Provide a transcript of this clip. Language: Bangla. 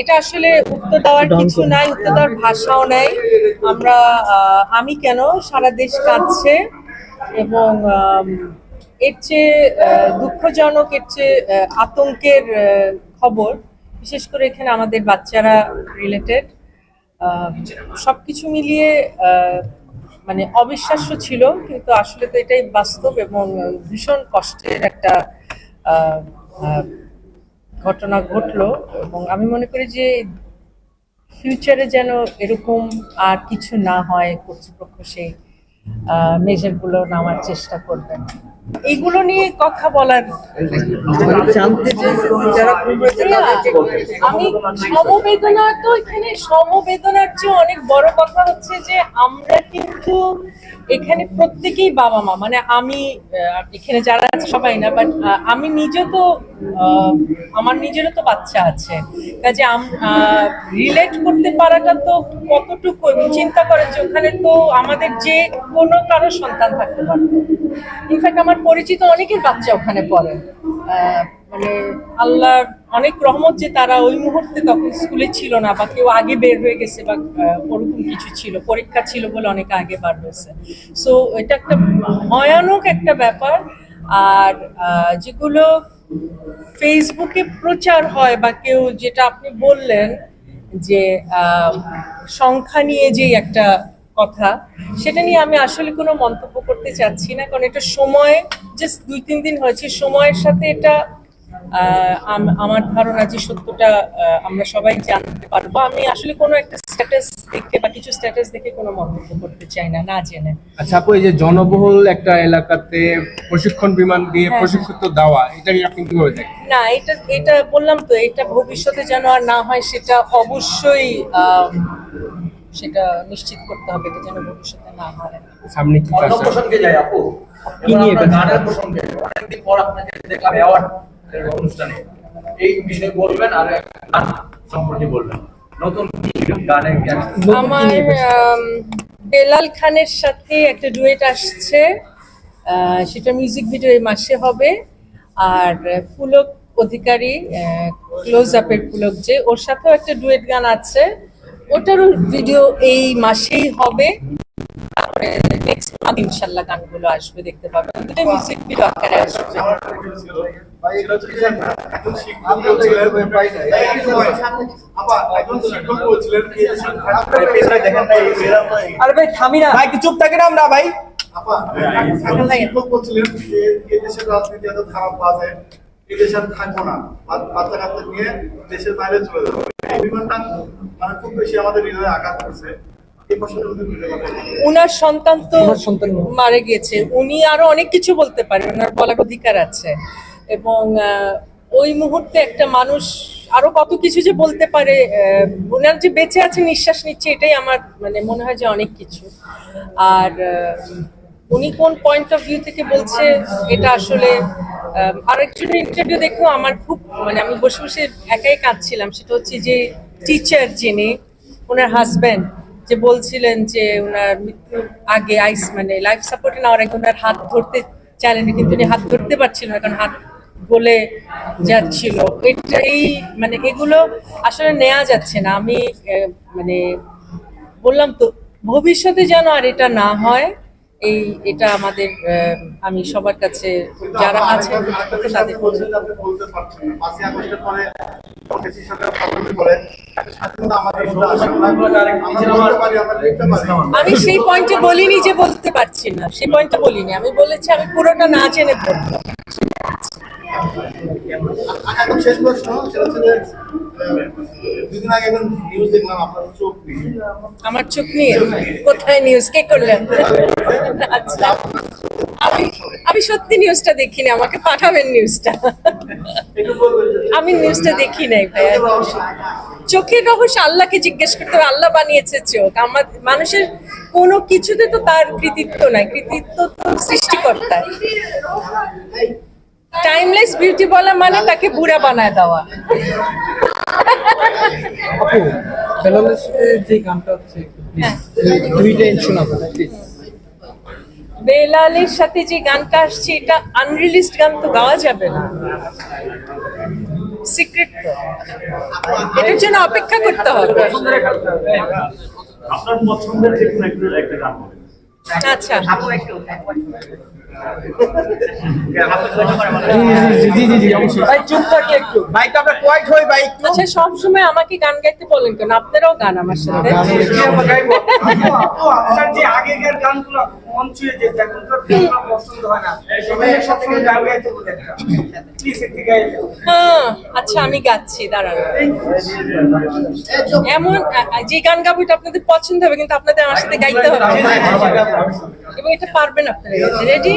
এটা আসলে উত্তর দেওয়ার কিছু নাই উত্তর দেওয়ার ভাষাও নাই। আমরা আমি কেন সারা দেশ কাঁদছে এবং এর চেয়ে দুঃখজনক এর চেয়ে আতঙ্কের খবর বিশেষ করে এখানে আমাদের বাচ্চারা রিলেটেড সবকিছু মিলিয়ে আহ, মানে অবিশ্বাস্য ছিল কিন্তু আসলে তো এটাই বাস্তব এবং ভীষণ কষ্টের একটা ঘটনা ঘটলো এবং আমি মনে করি যে ফিউচারে যেন এরকম আর কিছু না হয় কর্তৃপক্ষ সেই মেজারগুলো নামার চেষ্টা করবেন। এইগুলো নিয়ে কথা বলার আমি সমবেদনা তো এখানে সমবেদনার চেয়ে অনেক বড় কথা হচ্ছে যে আমরা কিন্তু এখানে প্রত্যেকেই বাবা মা। মানে আমি এখানে যারা আছে সবাই না বাট আমি নিজে তো আমার নিজেরও তো বাচ্চা আছে। কাজে রিলেট করতে পারাটা তো কতটুকু? চিন্তা করেন যে ওখানে তো আমাদের যে কোনো কারও সন্তান থাকতে পারবে ইনফ্যাক্ট আমার পরিচিত অনেকের বাচ্চা ওখানে পড়ে। মানে আল্লাহর অনেক রহমত যে তারা ওই মুহূর্তে তখন স্কুলে ছিল না বা কেউ আগে বের হয়ে গেছে বা ওরকম কিছু ছিল, পরীক্ষা ছিল বলে অনেকে আগে বার হয়েছে। সো এটা একটা ভয়ানক একটা ব্যাপার। আর যেগুলো ফেসবুকে প্রচার হয় বা কেউ যেটা আপনি বললেন যে সংখ্যা নিয়ে যেই একটা কথা সেটা নিয়ে আমি আসলে কোনো মন্তব্য করতে চাচ্ছি না কারণ এটা সময় জাস্ট দুই তিন দিন হয়েছে সময়ের সাথে এটা আমার ধারণা যে সত্যটা আমরা সবাই জানতে পারব। আমি আসলে কোনো একটা স্ট্যাটাস দেখে বা কিছু স্ট্যাটাস দেখে কোনো মন্তব্য করতে চাই না না জেনে। আচ্ছা আপু এই যে জনবহুল একটা এলাকাতে প্রশিক্ষণ বিমান দিয়ে হ্যাঁ। প্রশিক্ষিত দেওয়া এটাকে আপনি কীভাবে দেখেন? না এটা এটা বললাম তো এটা ভবিষ্যতে যেন আর না হয় সেটা অবশ্যই সেটা নিশ্চিত করতে হবে এটা যেন ভবিষ্যতে না হয় সামনে কি অন্য প্রসঙ্গে যাই আপু। কি নিয়ে? গানের প্রসঙ্গে অনেকদিন পর আপনাকে দেখলাম অ্যাওয়ার্ড অনুষ্ঠানে। এই বিষয়ে বলবেন আর গান সম্পর্কে বলবেন। নতুন জ্ঞান আমার বেলাল খানের সাথে একটা ডুয়েট আসছে। আহ, সেটা মিউজিক ভিডিও এই মাসে হবে। আর পুলক অধিকারী ক্লোজ আপের পুলক যে ওর সাথেও একটা ডুয়েট গান আছে। ওটারও ভিডিও এই মাসেই হবে। তারপরে নেক্সট মান্থ ইনশাল্লাহ গানগুলো আসবে দেখতে পাবেন দুটো মিউজিক ভিডিও আকারে আসবে। আরে ভাই থামি না। ভাই চুপ থাকে না আমরা ভাই? বলছিলেন যে এদেশের রাজনীতি এত খারাপ বাজে আর থাকব না। বাচ্চা কাচ্চা নিয়ে দেশের বাইরে চলে যাব। এই মানে খুব বেশি আমাদের হৃদয়ে আঘাত করছে। এই প্রশ্নটা যদি বুঝে পারেন উনার সন্তান তো মারা গিয়েছে। উনি আরও অনেক কিছু বলতে পারেন ওনার বলার অধিকার আছে। এবং ওই মুহূর্তে একটা মানুষ আরও কত কিছু যে বলতে পারে আহ, ওনার যে বেঁচে আছে নিঃশ্বাস নিচ্ছে এটাই আমার মানে মনে হয় যে অনেক কিছু। আর আহ, উনি কোন পয়েন্ট অফ ভিউ থেকে বলছে এটা আসলে আহ, আরেকজনের ইন্টারভিউ দেখেও আমার খুব মানে আমি বসে বসে একাই কাঁদছিলাম। সেটা হচ্ছে যে টিচার যিনি ওনার হাজব্যান্ড যে বলছিলেন যে ওনার মৃত্যুর আগে আইস মানে লাইফ সাপোর্টে নেওয়ার আগে ওনার হাত ধরতে চাইলেন কিন্তু উনি হাত ধরতে পারছিলেন না কারণ হাত বলে যাচ্ছিল। এটা এই মানে এগুলো আসলে নেওয়া যাচ্ছে না। আমি মানে বললাম তো ভবিষ্যতে যেন আর এটা না হয় এই, এটা আমাদের আমি সবার কাছে, যারা আছে, তাদের আমি সেই পয়েন্টে বলিনি যে বলতে পারছি না। সেই পয়েন্টটা বলিনি। আমি বলেছি, আমি পুরোটা না জেনে এখন শেষ প্রশ্ন সেটা হচ্ছে দুদিন আগে একজন নিউজ দেখলাম আপনার চোখ নিয়ে আমার চোখ নিয়ে কোথায় নিউজ কে করলেন আচ্ছা। আমি আমি সত্যি নিউজটা দেখিনি আমাকে পাঠাবেন নিউজটা আমি নিউজটা দেখি নাই ভাইয়া। চোখের রহস্য আল্লাহকে জিজ্ঞেস করতে হবে আল্লাহ বানিয়েছে চোখ। আমার মানুষের কোনো কিছুতে তো তার কৃতিত্ব নাই কৃতিত্ব তো সৃষ্টিকর্তার। টাইমলেস বিউটি বলা মানে তাকে বুড়া বানায় দেওয়া। আপু বেলালের সাথে যে গানটা হচ্ছে দুইটা শোনাবো প্লিজ বেলালের সাথে যে গানটা আসছে এটা আনরিলিজড গান তো গাওয়া যাবে না। সিক্রেট এটার জন্য অপেক্ষা করতে হবে। আপনার পছন্দের যে কোনো একটা একটা গান আচ্ছা। জি জি জি জি অবশ্যই ভাই চুপ থাকি একটু ভাই তো আমরা কোয়াইট হই ভাই আচ্ছা সবসময় আমাকে গান গাইতে বলেন কেন আপনারাও গান আমার সাথে আপনার যে আগেকার গানগুলো ছুঁয়ে যেত এখনকার গানগুলো পছন্দ হয় না। এখানে সবসময় গান গাইতে বলে একটা। প্লিজ একটু হ্যাঁ আচ্ছা আমি গাচ্ছি দাঁড়ান। এমন যে গান গাবো এটা আপনাদের পছন্দ হবে কিন্তু আপনাদের আমার সাথে গাইতে হবে এবং এটা পারবেন আপনারা। রেডি